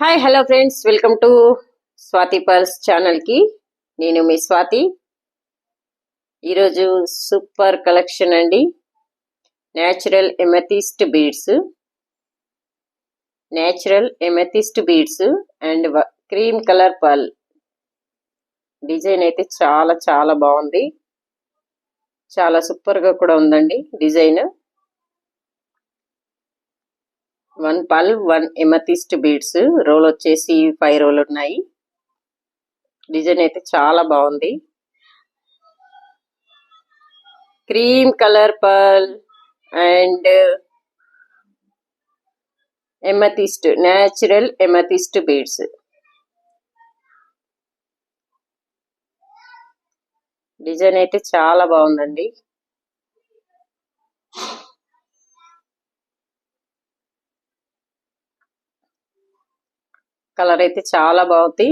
Hi hello friends welcome to Swathi pearls ఛానల్కి నేను మీ స్వాతి ఈరోజు సూపర్ కలెక్షన్ అండి natural amethyst beads natural amethyst beads and cream colour pearl design అయితే చాలా చాలా బాగుంది. చాలా సూపర్గా కూడా ఉందండి design one pearl one amethyst beads roll వచ్చేసి ఫైవ్ రోల్ ఉన్నాయి. డిజైన్ అయితే చాలా బాగుంది. Cream colour pearl and amethyst natural amethyst beads design అయితే చాలా బాగుందండి. కలర్ అయితే చాలా బాగుంది.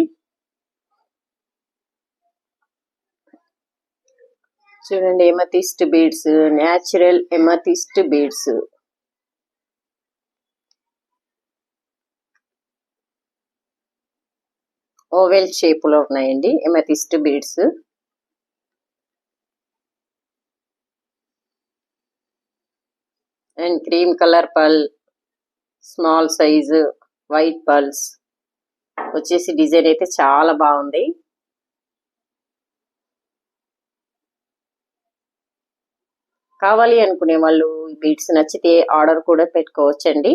చూడండి amethyst beads natural amethyst beads. Oval షేప్లో ఉన్నాయండి amethyst beads. And cream colour pearl small size white pearls వచ్చేసి డిజైన్ అయితే చాలా బాగుంది. కావాలి అనుకునే వాళ్ళు బీడ్స్ నచ్చితే ఆర్డర్ కూడా పెట్టుకోవచ్చండి.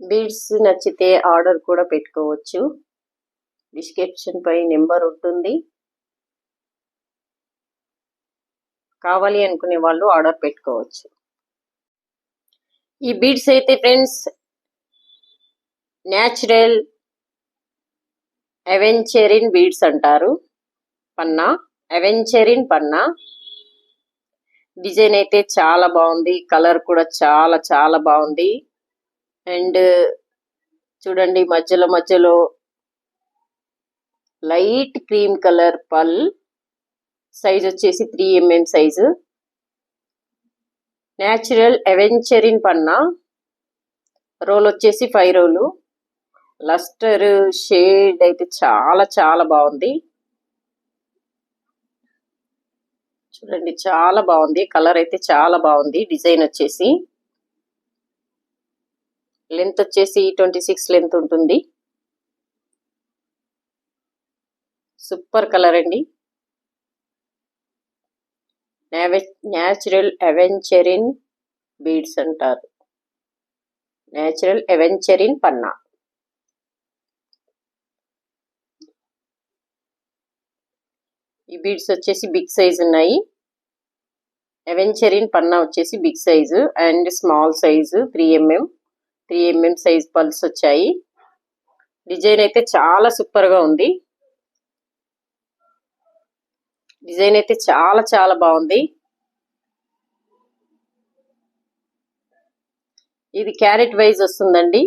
బీడ్స్ నచ్చితే ఆర్డర్ కూడా పెట్టుకోవచ్చు. డిస్క్రిప్షన్ పై నెంబర్ ఉంటుంది. కావాలి అనుకునే వాళ్ళు ఆర్డర్ పెట్టుకోవచ్చు. ఈ బీడ్స్ అయితే ఫ్రెండ్స్ న్యాచురల్ అవెంచరిన్ బీడ్స్ అంటారు. పన్నా అవెంచరిన్ పన్నా. డిజైన్ అయితే చాలా బాగుంది. కలర్ కూడా చాలా చాలా బాగుంది. అండ్ చూడండి మధ్యలో మధ్యలో light cream colour pearl. Size వచ్చేసి three MM size. Natural aventurine పన్నా. రోల్ వచ్చేసి ఫైవ్ రోలు లస్టర్ షేడ్ అయితే చాలా చాలా బాగుంది. చూడండి చాలా బాగుంది. కలర్ అయితే చాలా బాగుంది. డిజైన్ వచ్చేసి లెంత్ వచ్చేసి ట్వంటీ సిక్స్ లెంత్ ఉంటుంది. సూపర్ కలర్ అండి. న్యాచురల్ అవెంచరిన్ బీడ్స్ అంటారు. న్యాచురల్ అవెంచరిన్ పన్నా. ఈ బీడ్స్ వచ్చేసి బిగ్ సైజ్ ఉన్నాయి. అవెంచరిన్ పన్నా వచ్చేసి big size and small size three MM. Three MM size pearls వచ్చాయి. డిజైన్ అయితే చాలా సూపర్గా ఉంది. డిజైన్ అయితే చాలా చాలా బాగుంది. ఇది క్యారెట్ వైజ్ వస్తుందండి.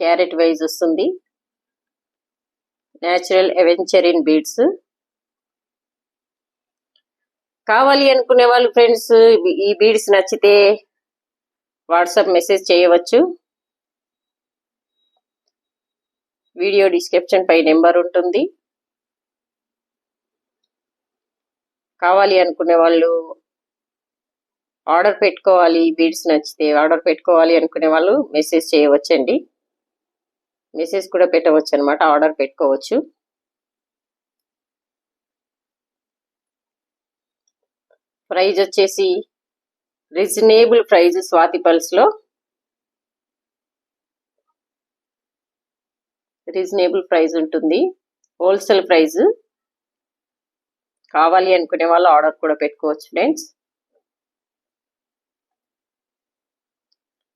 క్యారెట్ వైజ్ వస్తుంది. న్యాచురల్ ఎవెంచరిన్ బీడ్స్ కావాలి అనుకునే వాళ్ళు ఫ్రెండ్స్ ఈ బీడ్స్ నచ్చితే వాట్సాప్ మెసేజ్ చేయవచ్చు. వీడియో డిస్క్రిప్షన్ పై నెంబర్ ఉంటుంది. కావాలి అనుకునే వాళ్ళు ఆర్డర్ పెట్టుకోవాలి బీడ్స్ నచ్చితే ఆర్డర్ పెట్టుకోవాలి అనుకునే వాళ్ళు మెసేజ్ చేయవచ్చండి. మెసేజ్ కూడా పెట్టవచ్చు అనమాట ఆర్డర్ పెట్టుకోవచ్చు. ప్రైజ్ వచ్చేసి రీజనబుల్ ప్రైజ్ స్వాతి పల్స్లో. రీజనబుల్ ప్రైజ్ ఉంటుంది. Wholesale price. కావాలి అనుకునే వాళ్ళు ఆర్డర్ కూడా పెట్టుకోవచ్చు ఫ్రెండ్స్.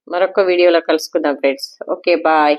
మరొక వీడియోలో కలుసుకుందాం ఫ్రెండ్స్. Okay bye.